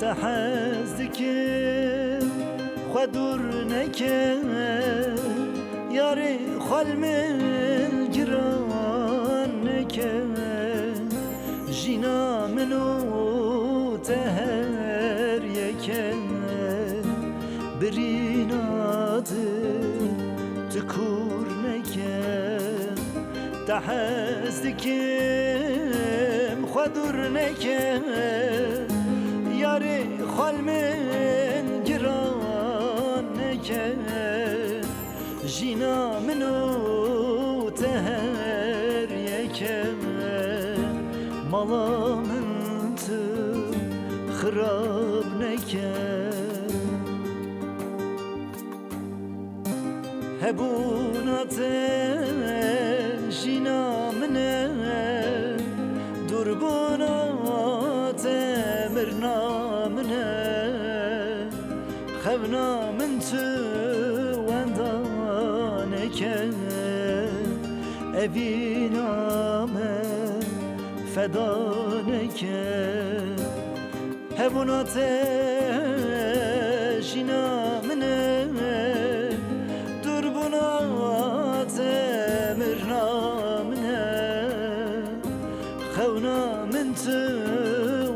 تحزدكم خدور نكه یاری خالم گران نکه جینا منو تهر یکه برینات تکور نکه تحزدکم خودور نکه یاری خالم گران نکه جینا منو تهر یکم مالا من تو خراب نکن هبونات جینا منه مرنا منه خبنا من تو وندانك ابینامه فدانك هبونات جینا منه دربونات مرنا منه خونا من تو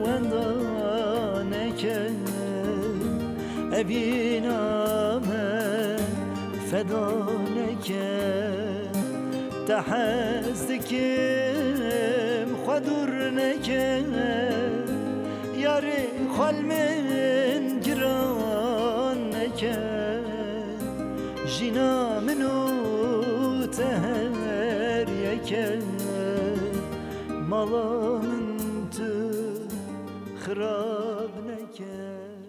وندانك evîname fedâneke Tehaz dikim xwedur neke Yarê xwal giran neke Jîna min te her yeke Mala min tu xirab neke